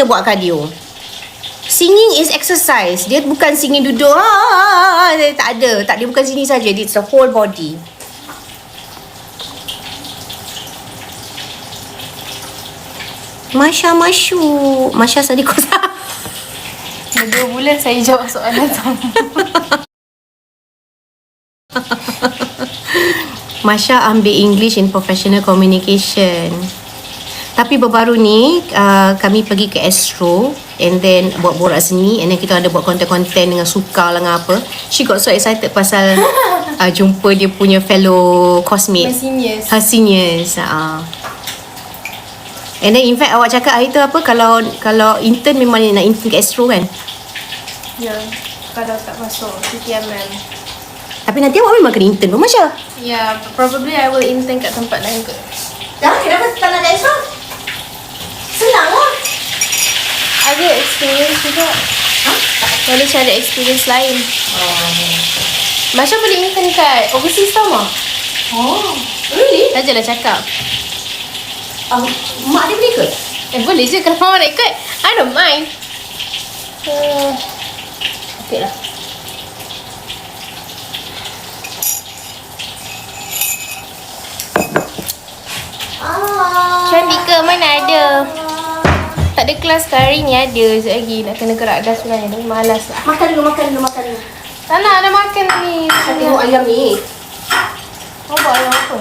kena buat cardio. Singing is exercise. Dia bukan singing duduk. Ah, dia tak ada. Tak dia bukan sini saja. It's the whole body. Masya masyuk. Masya kosa. Dah dua bulan saya jawab soalan sama. Masya ambil English in Professional Communication. Tapi baru-baru ni uh, kami pergi ke Astro and then buat borak seni and then kita ada buat konten-konten dengan suka lah dengan apa. She got so excited pasal uh, jumpa dia punya fellow cosmate. seniors. Her seniors. Uh. And then in fact awak cakap hari tu apa kalau kalau intern memang nak intern ke Astro kan? Ya. Kalau tak masuk CTMM. Tapi nanti awak memang kena intern pun Masya. Ya, probably I will intern kat tempat lain kot. Dah, kenapa tak nak ke Astro? Senang lah. Ada experience juga. Ha? Boleh cari experience lain. Oh. Masya boleh intern kat overseas tau mah. Oh, really? Saja lah cakap. Um, mak dia boleh ke? Eh boleh je kalau mama nak ikut. I don't mind. Uh, okay lah. Ah. Cantika mana ada? Tak ada kelas ke hari ni ada sekejap lagi nak kena gerak dah sebenarnya ni malas lah. Makan dulu, makan dulu, makan dulu. Tak nak nak makan ni. Saya tengok ayam ni. Kau buat ayam apa?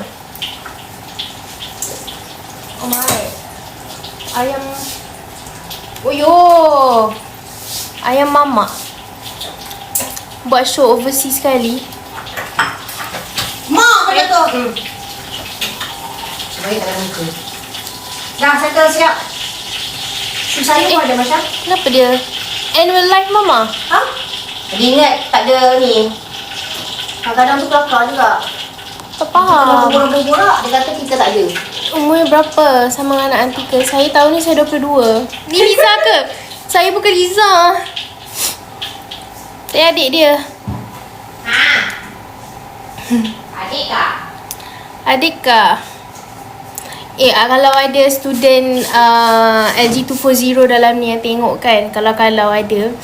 Oh my. Ayam. Oh yo. Ayam mamak. Buat show overseas sekali. Mak pada tu. Hmm. Baik dalam muka. Dah, settle siap. Su sayur pun ada macam. Kenapa dia? Annual life mama. Ha? Jadi ingat tak ada ni. Kadang-kadang tu kelakar juga. Tak Kalau faham. borak-borak, dia kata kita tak ada. Umur berapa sama dengan anak Antika? Saya tahun ni saya 22. Ni Liza ke? Saya bukan Liza. Saya adik dia. Ha? Adik kak? Adik kah? Eh, ah, kalau ada student uh, LG240 dalam ni yang tengok kan, kalau-kalau ada,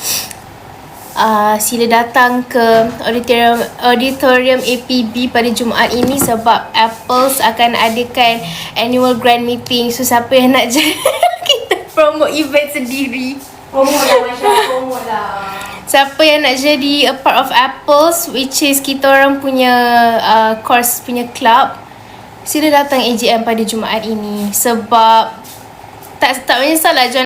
uh, sila datang ke auditorium auditorium APB pada Jumaat ini sebab Apples akan adakan annual grand meeting. So, siapa yang nak jadi kita promote event sendiri. Promote lah Masya, promote lah. Siapa yang nak jadi a part of Apples which is kita orang punya uh, course punya club sila datang AGM pada Jumaat ini sebab tak tak menyesal lah John